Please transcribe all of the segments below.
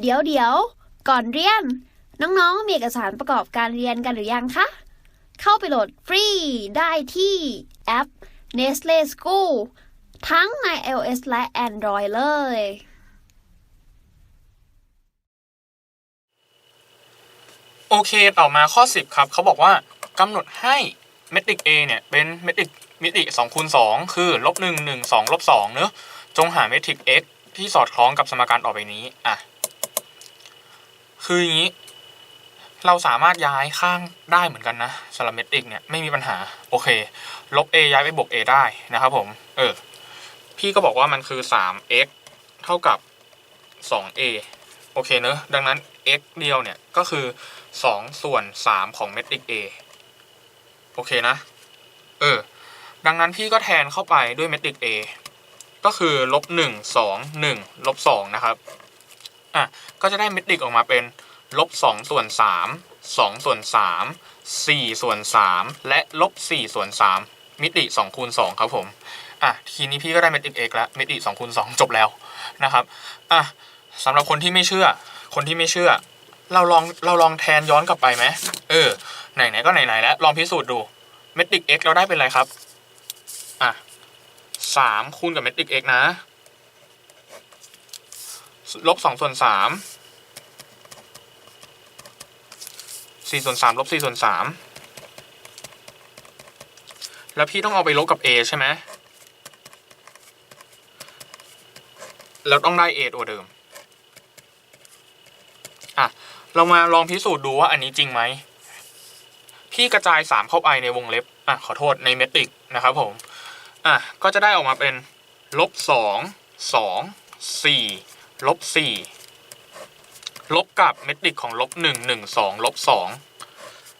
เดี๋ยวเดี๋ยว ก่อนเรียน น้องๆ มีเอกสารประกอบการเรียนกันหรือยังคะ เข้าไปโหลดฟรีได้ที่แอป Nestle School ทั้งใน iOS และ Android เลย โอเค ต่อมาข้อ 10 ครับ เขาบอกว่ากำหนดให้เมตริก A เนี่ย เป็นเมตริกมิติ2คูณ2คือลบ1 1 2ลบ2เนอะจงหาเมตริก x ที่สอดคล้องกับสมการออกไปนี้ อะ คืออย่างนี้ เราสามารถย้ายข้างได้เหมือนกันนะสำหรับเมตริกเนี่ยไม่มีปัญหา โอเค ลบ a ย้ายไปบวก a ได้นะครับผม เออ พี่ก็บอกว่ามันคือ 3x เท่ากับ 2a โอเคเนอะดังนั้น x เดียวเนี่ยก็คือ 2 ส่วน 3 ของเมตริก A โอเคนะ เออ ดังนั้นพี่ก็แทนเข้าไปด้วยเมตริก A ก็คือลบ1 2 1ลบ2นะครับ อะก็จะได้เมตริกออกมาเป็นลบ2ส่วน3 2ส่วน3 4ส่วน3และลบ4ส่วน3มิติ2คูณ2ครับผมอะทีนี้พี่ก็ได้เมตริก x แล้วมิติ2คูณ2จบแล้วนะครับอะสำหรับคนที่ไม่เชื่อ คนที่ไม่เชื่อ เราลองเราลองแทนย้อนกลับไปไหมเออไหนไหนก็ไหนไหนแล้วลองพิสูจน์ดูเมตริก x เราได้เป็นอะไรครับอะสามคูณกับเมตริก x นะ ลบสองส่วนสามสี่ส่วนสามลบสี่ส่วนสามแล้วพี่ต้องเอาไปลบกับ a ใช่ไหมแล้วต้องได้ a ตัวเดิม อะ เรามาลองพิสูจน์ดูว่าอันนี้จริงไหม พี่กระจาย 3 เข้าไปในวงเล็บ อะ ขอโทษในเมตริกนะครับผม อะ ก็จะได้ออกมาเป็นลบสองสองสี่ ลบสี่ลบกับเมตริกของลบหนึ่งหนึ่งสองลบสอง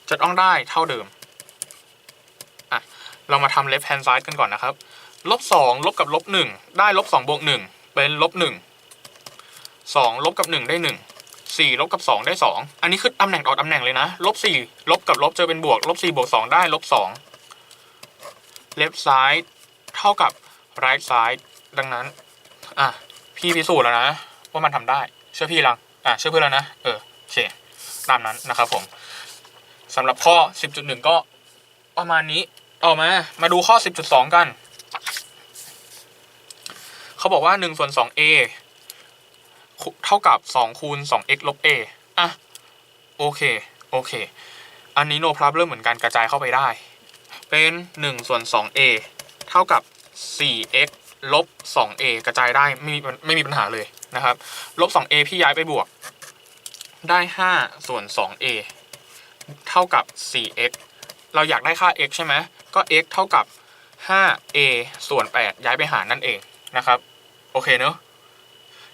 จะต้องได้เท่าเดิมอะเรามาทำ left hand side กันก่อนนะครับลบสองลบกับลบหนึ่งได้ลบสองบวกหนึ่งเป็นลบหนึ่งสองลบกับหนึ่งได้หนึ่งสี่ลบกับสองได้สองอันนี้คือตำแหน่งต่อตำแหน่งเลยนะลบสี่ลบกับลบเจอเป็นบวกลบสี่บวกสองได้ลบสอง left side เท่ากับ right side ดังนั้น อะ พี่พิสูจน์แล้วนะ ว่ามันทำได้ เชื่อพี่ลังอะเชื่อเพื่อนแล้วนะ เออโอเคตามนั้นนะครับผมสำหรับข้อ 10.1 ก็ประมาณนี้ต่อมา มาดูข้อ 10.2 กัน เขาบอกว่า 1 ส่วน 2a เท่ากับ 2 คูณ 2x ลบ a อะ โอเค โอเค อันนี้ no problem เหมือนกันกระจายเข้าไปได้ เป็น 1 ส่วน 2a เท่ากับ 4x ลบ 2a กระจายได้ไม่มีไม่มีปัญหาเลย นะครับลบ 2a พี่ย้ายไปบวก ได้ 5 ส่วน 2a เท่ากับ 4x เราอยากได้ค่า x ใช่ไหมก็ x เท่ากับ 5a ส่วน 8 ย้ายไปหารนั่นเองนะครับ โอเคเนอะ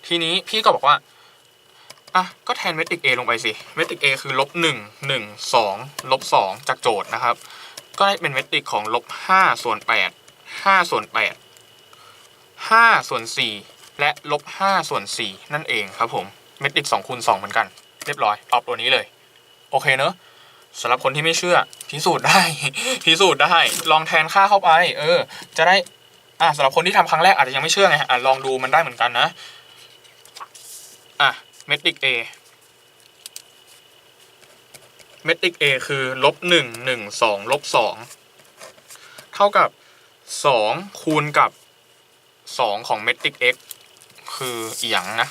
ทีนี้พี่ก็บอกว่าอะก็แทนเมตริก A ลงไปสิ เมตริก A คือลบหนึ่งหนึ่งสองลบสองจากโจทย์นะครับ ก็ได้เป็นเมตริกของลบห้าส่วนแปดห้าส่วนแปดห้าส่วนสี่ และลบห้าส่วนสี่นั่นเองครับผมเมตริกสองคูณสองเหมือนกัน เรียบร้อยตอบตัวนี้เลย โอเคเนอะสำหรับคนที่ไม่เชื่อพิสูจน์ได้ พิสูจน์ได้ ลองแทนค่าเข้าไป เออ จะได้ อะสำหรับคนที่ทำครั้งแรกอาจจะยังไม่เชื่อไงอะลองดูมันได้เหมือนกันนะ อะเมตริก A เมตริก A คือลบหนึ่งหนึ่งสองลบสองเท่ากับสองคูณกับสองของเมตริก x คืออหย่างนะ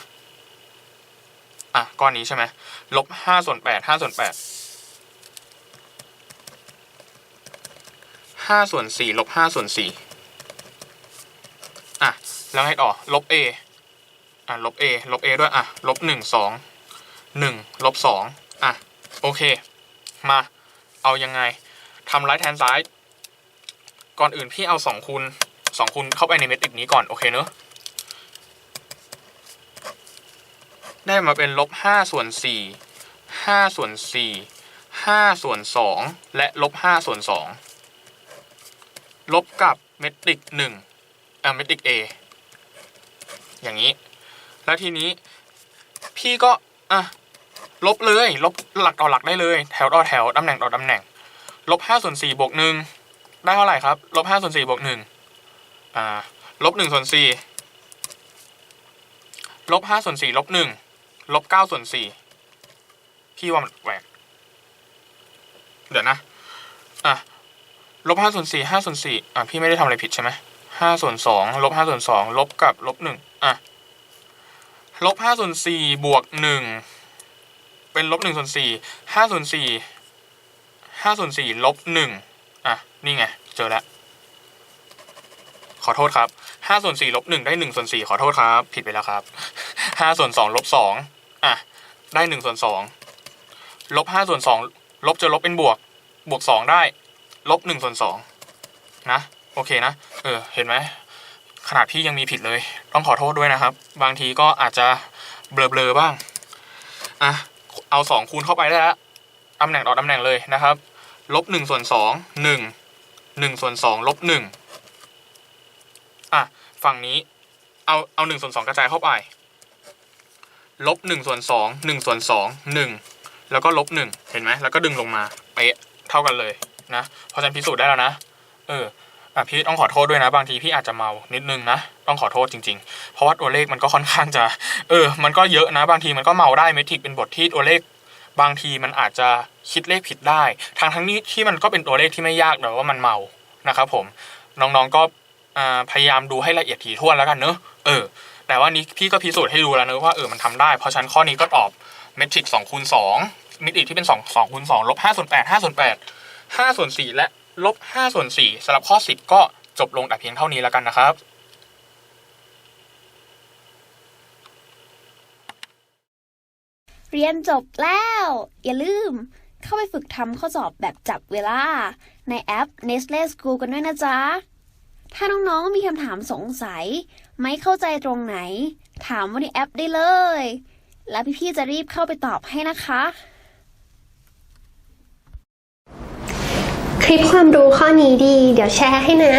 อะ ก้อนนี้ใช่ไหมลบห้าส่วนแปดห้าส่วนแปดห้าส่วนสี่ลบห้าส่วนสี่อะ แล้วไงต่อ ลบ a อะ ลบ a ลบ a ด้วย อะ ลบหนึ่งสองหนึ่งลบสองอะ โอเค มา เอายังไงทำ right hand side ก่อนอื่นพี่เอาสองคูณสองคูณเข้าไปในเมตริกนี้ก่อน โอเคเนอะ ได้มาเป็นลบห้าส่วนสี่ห้าส่วนสี่ห้าส่วนสองและลบห้าส่วนสองลบกับเมตริกหนึ่งอะเมตริก A อย่างนี้ แล้วทีนี้พี่ก็อะลบเลย ลบหลักต่อหลักได้เลย แถวต่อแถวตำแหน่งต่อตำแหน่งลบห้าส่วนสี่บวกหนึ่งได้เท่าไหร่ครับลบห้าส่วนสี่บวกหนึ่งอ่าลบหนึ่งส่วนสี่ลบห้าส่วนสี่ลบหนึ่ง ลบเก้าส่วนสี่พี่ว่ามันแหวกเดี๋ยวนะ อะ ลบห้าส่วนสี่ห้าส่วนสี่อะ พี่ไม่ได้ทำอะไรผิดใช่ไหมห้าส่วนสองลบห้าส่วนสองลบกับลบหนึ่งอะ ลบห้าส่วนสี่บวกหนึ่งเป็นลบหนึ่งส่วนสี่ห้าส่วนสี่ห้าส่วนสี่ลบหนึ่งอะ นี่ไง เจอแล้ว ขอโทษครับห้าส่วนสี่ลบหนึ่งได้หนึ่งส่วนสี่ขอโทษครับ ผิดไปแล้วครับห้าส่วนสองลบสอง อะ ได้หนึ่งส่วนสองลบห้าส่วนสองลบจะลบเป็นบวก บวกสองได้ ลบหนึ่งส่วนสองนะ โอเคนะ เออ เห็นไหม ขนาดพี่ยังมีผิดเลย ต้องขอโทษด้วยนะครับ บางทีก็อาจจะเบลอๆบ้าง อะ เอาสองคูณเข้าไปได้แล้วตำแหน่งต่อตำแหน่งเลยนะครับ ลบหนึ่งส่วนสอง หนึ่ง หนึ่งส่วนสองลบหนึ่งอะ ฝั่งนี้ เอา เอาหนึ่งส่วนสองกระจายเข้าไป ลบหนึ่งส่วนสองหนึ่งส่วนสองหนึ่งแล้วก็ลบหนึ่งเห็นไหมแล้วก็ดึงลงมาเป๊ะเท่ากันเลยนะเพราะฉะนั้นพิสูจน์ได้แล้วนะ เอออะพี่ต้องขอโทษด้วยนะ บางทีพี่อาจจะเมานิดนึงนะ ต้องขอโทษจริงๆ เพราะว่าตัวเลขมันก็ค่อนข้างจะ เออ มันก็เยอะนะ บางทีมันก็เมาได้เมทริกเป็นบทที่ตัวเลข บางทีมันอาจจะคิดเลขผิดได้ ทางทั้งนี้ที่มันก็เป็นตัวเลขที่ไม่ยากแต่ว่ามันเมานะครับผม น้องๆก็พยายามดูให้ละเอียดถี่ถ้วนแล้วกันเนอะเออ แต่ว่านี้พี่ก็พิสูจน์ให้ดูแล้วนะว่าเออมันทำได้ เพราะฉันข้อนี้ก็ตอบเมทริกสองคูณสองมิติที่เป็นสองสองคูณสองลบห้าส่วนแปดห้าส่วนแปดห้าส่วนสี่และลบห้าส่วนสี่สำหรับข้อสิบก็จบลงแต่เพียงเท่านี้แล้วกันนะครับเรียนจบแล้ว อย่าลืม เข้าไปฝึกทำข้อสอบแบบจับเวลา ในแอป Nestle School กันด้วยนะจ๊ะ ถ้าน้องๆมีคำถามสงสัย ไม่เข้าใจตรงไหน ถามว่าในแอปได้เลย แล้วพี่ๆจะรีบเข้าไปตอบให้นะคะ คลิปความรู้ข้อนี้ดี เดี๋ยวแชร์ให้นะ